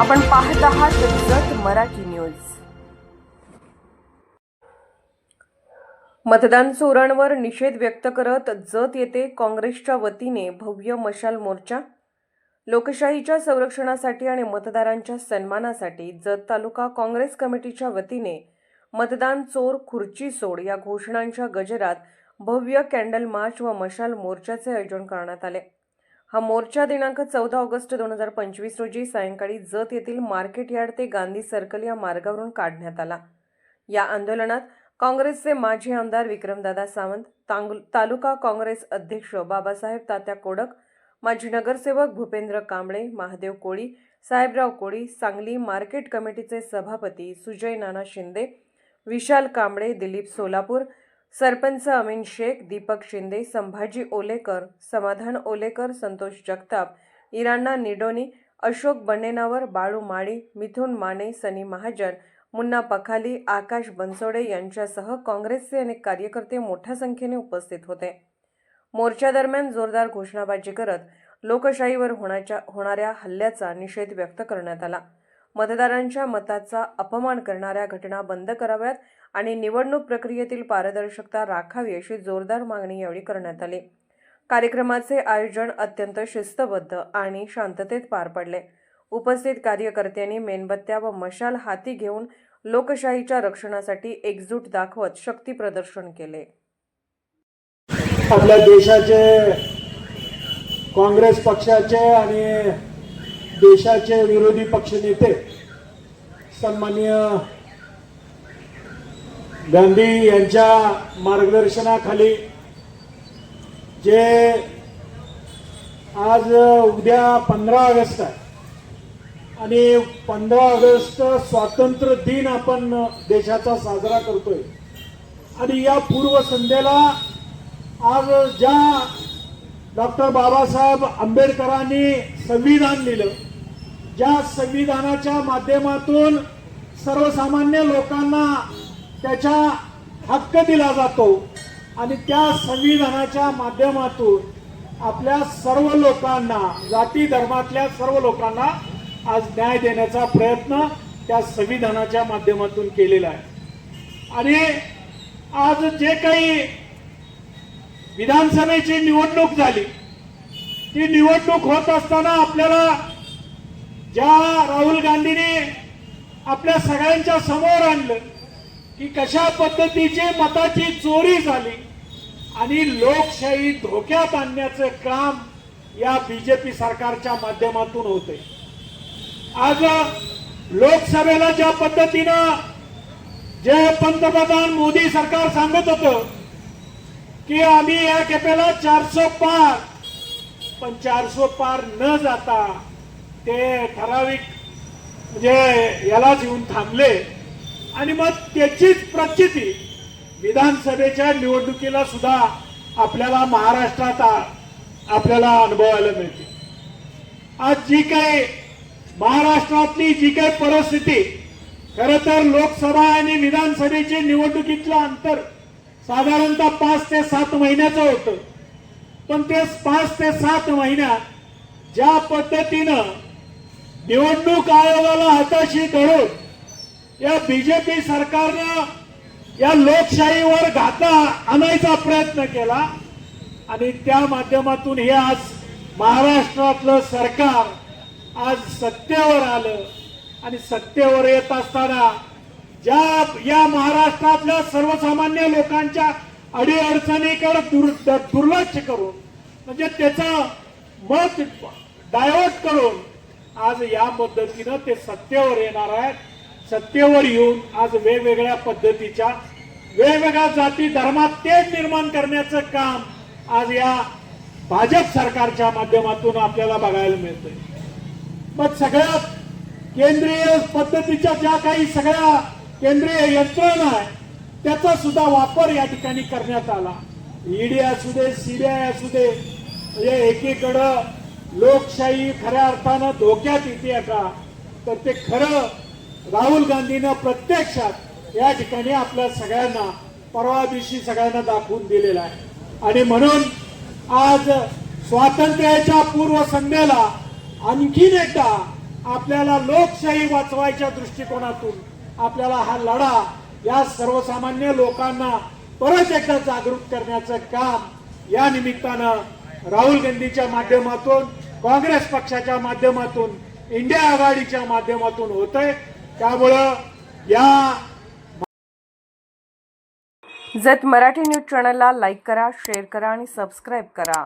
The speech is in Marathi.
आपण पाहत आहात जत मराठी न्यूज. मतदान चोरांवर निषेध व्यक्त करत जत येथे काँग्रेसच्या वतीने भव्य मशाल मोर्चा. लोकशाहीच्या संरक्षणासाठी आणि मतदारांच्या सन्मानासाठी जत तालुका काँग्रेस कमिटीच्या वतीने मतदान चोर खुर्ची सोड या घोषणांच्या गजरात भव्य कॅन्डल मार्च व मशाल मोर्चाचे आयोजन करण्यात आले. हा मोर्चा दिनांक चौदा ऑगस्ट दोन हजार पंचवीस रोजी सायंकाळी जत येथील मार्केट यार्ड ते गांधी सर्कल या मार्गावरून काढण्यात आला. या आंदोलनात काँग्रेसचे माजी आमदार विक्रमदादा सावंत तालुका काँग्रेस अध्यक्ष बाबासाहेब तात्या कोडक माजी नगरसेवक भूपेंद्र कांबळे महादेव कोळी साहेबराव कोळी सांगली मार्केट कमिटीचे सभापती सुजय नाना शिंदे विशाल कांबळे दिलीप सोलापूर सरपंच अमीन शेख दीपक शिंदे संभाजी ओलेकर समाधान ओलेकर संतोष जगताप इराणा निडोनी अशोक बन्नेनावर बाळू माळी मिथुन माने सनी महाजन मुन्ना पखाली आकाश बनसोडे यांच्यासह काँग्रेसचे अनेक कार्यकर्ते मोठ्या संख्येने उपस्थित होते. मोर्चादरम्यान जोरदार घोषणाबाजी करत लोकशाहीवर होण्याच्या होणाऱ्या हल्ल्याचा निषेध व्यक्त करण्यात आला. मतदारांच्या मताचा अपमान करणाऱ्या घटना बंद कराव्यात आणि निवडणूक प्रक्रियेतील पारदर्शकता राखावी अशी जोरदार मागणी यावेळी करण्यात आली. कार्यक्रमाचे आयोजन अत्यंत शिस्तबद्ध आणि शांततेत पार पडले. उपस्थित कार्यकर्त्यांनी मेणबत्त्या व मशाल हाती घेऊन लोकशाहीच्या रक्षणासाठी एकजूट दाखवत शक्ती प्रदर्शन केले. आपल्या देशाचे काँग्रेस पक्षाचे आणि देशाचे विरोधी पक्षनेते सन्माननीय गांधी यांच्या मार्गदर्शनाखाली जे आज उद्या पंधरा ऑगस्ट आहे आणि पंधरा ऑगस्ट स्वातंत्र्य दिन आपण देशाचा साजरा करतोय. आणि या पूर्वसंध्येला आज ज्या डॉक्टर बाबासाहेब आंबेडकरांनी संविधान लिहिलं ज्या संविधानाच्या माध्यमातून सर्वसामान्य लोकांना त्याचा हक्क दिला जातो. आणि त्या संविधानाच्या माध्यमातून आपल्या सर्व लोकांना जाती धर्मातल्या सर्व लोकांना आज न्याय देण्याचा प्रयत्न त्या संविधानाच्या माध्यमातून केलेला आहे. आणि आज जे काही विधानसभेची निवडणूक झाली ती निवडणूक होत असताना आपल्याला ज्या राहुल गांधीने आपल्या सगळ्यांच्या समोर आणलं की कशा पद्धतीची मताची चोरी झाली आणि लोकशाही धोक्यात आणण्याचं काम या बीजेपी सरकारच्या माध्यमातून होते आज लोकसभेला ज्या पद्धतीनं जे पंतप्रधान मोदी सरकार सांगत होतं की आम्ही या खेपेला चारशे पार पण चारशे पार न जाता ते ठराविक म्हणजे यालाच येऊन थांबले. आणि मग त्याचीच प्रचिती विधानसभेच्या निवडणुकीला सुद्धा आपल्याला महाराष्ट्रात आपल्याला अनुभवायला मिळते. आज जी काही महाराष्ट्रातली जी काही परिस्थिती खर तर लोकसभा आणि विधानसभेची निवडणुकीतलं अंतर साधारणतः पाच ते सात महिन्याचं होतं. पण ते पाच ते सात महिन्यात ज्या पद्धतीनं निवडणूक आयोगाला हाताशी धरून या बीजेपी सरकारनं या लोकशाहीवर घाता आणायचा प्रयत्न केला आणि त्या माध्यमातून हे आज महाराष्ट्रातलं सरकार आज सत्तेवर आलं आणि सत्तेवर येत असताना ज्या या महाराष्ट्रातल्या सर्वसामान्य लोकांच्या अडीअडचणीकडे दुर दुर्लक्ष करून म्हणजे त्याचं मत डायव्हर्ट करून आज या पद्धतीनं ते सत्तेवर येणार आहेत. सत्तेवर येऊन आज वेगवेगळ्या पद्धतीच्या वेगवेगळ्या जाती धर्मात तेज निर्माण करण्याचं काम आज या भाजप सरकारच्या माध्यमातून आपल्याला बघायला मिळतंय. मग सगळ्यात केंद्रीय पद्धतीच्या ज्या काही सगळ्या केंद्रीय यंत्रणा आहे त्याचा सुद्धा वापर या ठिकाणी करण्यात आला. ईडी असू दे सीबीआय असू दे म्हणजे एकीकडं लोकशाही खऱ्या अर्थानं धोक्यात येते का तर ते खरं राहुल गांधीनं प्रत्यक्षात या ठिकाणी आपल्या सगळ्यांना परवा दिवशी सगळ्यांना दाखवून दिलेलं आहे. आणि म्हणून आज स्वातंत्र्याच्या पूर्व संध्येला आणखीन एकदा आपल्याला लोकशाही वाचवायच्या दृष्टिकोनातून आपल्याला हा लढा या सर्वसामान्य लोकांना परत एकदा जागृत करण्याचं काम या निमित्तानं राहुल गांधीच्या माध्यमातून काँग्रेस पक्षाच्या माध्यमातून इंडिया आघाडीच्या माध्यमातून होत आहे त्यामुळं या जत मराठी न्यूज चॅनलला लाईक करा शेअर करा आणि सबस्क्राईब करा.